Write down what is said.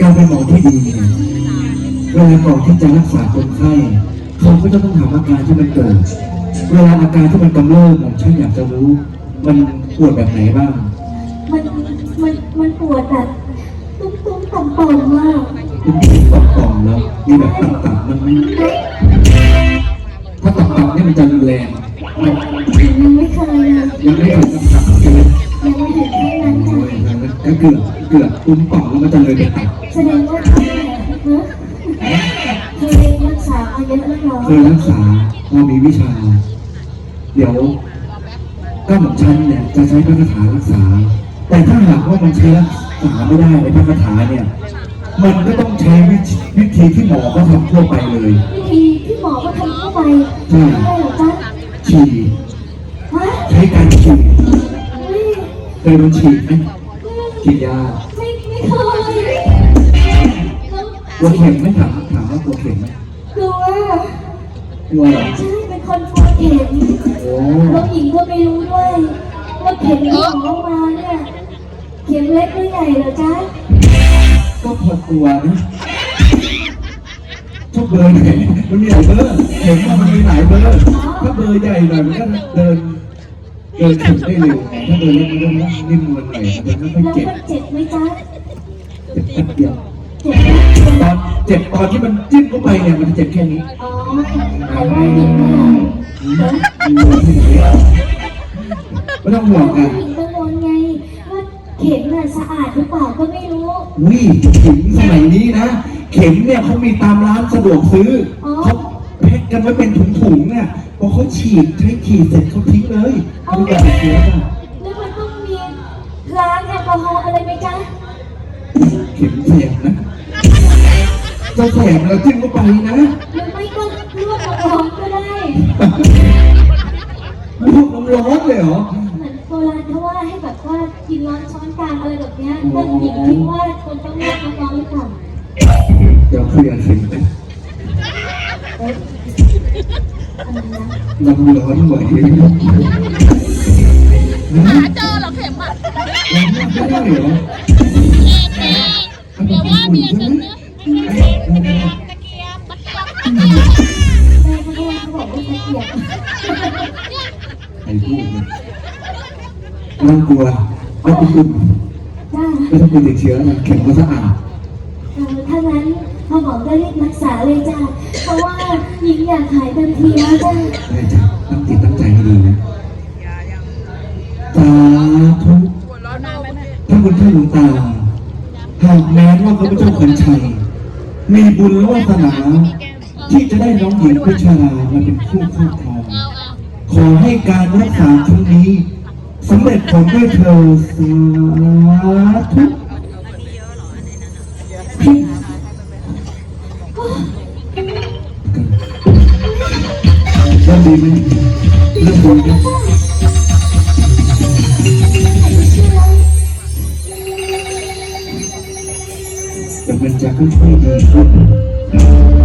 การเป็นหมอที่ดีเนี่ยเวลาก่อนที่จะรักษาคนไข้เขาก็จะต้องถามอาการที่มันเกิด เวลาอาการที่มันกำเริบผมฉันอยากจะรู้ มันปวดแบบไหนบ้าง มันมันมันปวดแบบตุ้มตุ้มต่อมต่อมมากคุณถึงต่อมต่อมแล้วมีแบบต่ำๆมันไหมถ้าต่ำๆเนี่ยมันจะรุนแรงมันยังไม่เคยเลยยังไม่ถึงกับต่ำใเกือบเกือบตุ้มต่อมแล้วมันจะเลยไปต่ำแสดงว่าเคยนะเคยรักษามาเยอะแล้วเหรอเคยรักษาเรามีวิชา เดี๋ยวก็เหมือนฉันเนี่ยจะใช้พระคาถารักษา แต่ถ้าหากว่ามันใช้รักษาไม่ได้ในพระคาถาเนี่ย มันก็ต้องใช้วิธีวิธีที่หมอเขาทำทั่วไปเลยวิธีที่หมอก็ทำเข้าไปใช่ใช่เหรอจ๊ะฉีดฮะใช้การฉีดเฮ้ยเคยโดนฉีดไหม ฉีดยาไม่ไม่เคยแล้วกลัวเข็มไหมถามถามว่ากลัวเข็มไหมกลัวกลัวเหรอใช่เป็นคนกลัวเข็มโอ้แล้วหญิงก็ไม่รู้ด้วยว่าเข็มที่หมอมาเนี่ยเข็มเล็กหรือใหญ่เหรอจ๊ะก็พอกลัวนะชอบเบอร์ไหนมันมีหลายเบอร์เข็มว่ามันมีหลายเบอร์ถ้าเบอร์ใหญ่หน่อยมันก็เดิน เดินถึงได้เร็วไงถ้าเดินเล็กมันก็นิ่มนวลหน่อยมันไม่ค่อยเจ็บเจ็บไหมจ๊ะเจ็บแป๊บเดียวเจ็บตอนเจ็บตอนที่มันจิ้มเข้าไปเนี่ยมันจะเจ็บแค่นี้อ๋อแต่ว่าหญิงเนี่ไม่ต้องห่วงกันหญิงกังวลไงว่าเข็มน่ะสะอาดหรือเปล่าก็ไม่รู้อุ้ยเข็มสมัยนี้นะ เข็มเนี่ยเขามีตามร้านสะดวกซื้อเขาแพ็คกันไว้เป็นถุงๆเนี่ย เขาฉีดใช้ฉีดเสร็จเขาทิ้งเลยเขาไม่อยากติดเชื้อป่ะแล้วมันต้องมีล้างแอลกอฮอล์อะไรไหมจ๊ะเข็มแสบนะจะแสบแล้วจิ้มเข้าไปนะหรือไม่ก็ลวกน้ำร้อนก็ได้ลวกน้ำร้อนเลยเหรอเหมือนโบราณเขาว่าให้แบบว่ากินร้อนช้อนกลางอะไรแบบเนี้ยแต่หญิงคิดว่าคนต้องลวกน้ำร้อนหรือเปล่าเดี๋ยวคุยกันสิ เอ๊ะอะไรนะน้ำร้อนไหวไหมหาเจอเหรอเข็มอะไม่ได้เหรอเดี๋ยวว่าเมียฉันเนี่ยตะเกียบตะเกียบแม่เขาบอกเขาบอกว่าตะเกียบใครพูดเนี่ยน่ากลัวไม่ต้องคุณจ้าไม่ต้องคุณติดเชื้อนะเข็มก็สะอาดเออถ้างั้น พ่อหมอก็รีบรักษาเลยจ้าเพราะว่าหญิงอยากหายเต็มทีแล้วจ้าได้จ้ะตั้งจิตตั้งใจให้ดีนะสาธุท่านบุญท่านหลวงตาหากแม้ว่าพระพุทธเจ้าขันชัย มีบุญละวาสนาที่จะได้น้องหญิงพิชารามาเป็นคู่ครอบครอง ขอให้การรักษาครั้งนี้สำเร็จผลด้วยเธอสาธุ แล้วดีไหมเริ่มดีไหมแต่มันจะค่อยๆดีขึ้น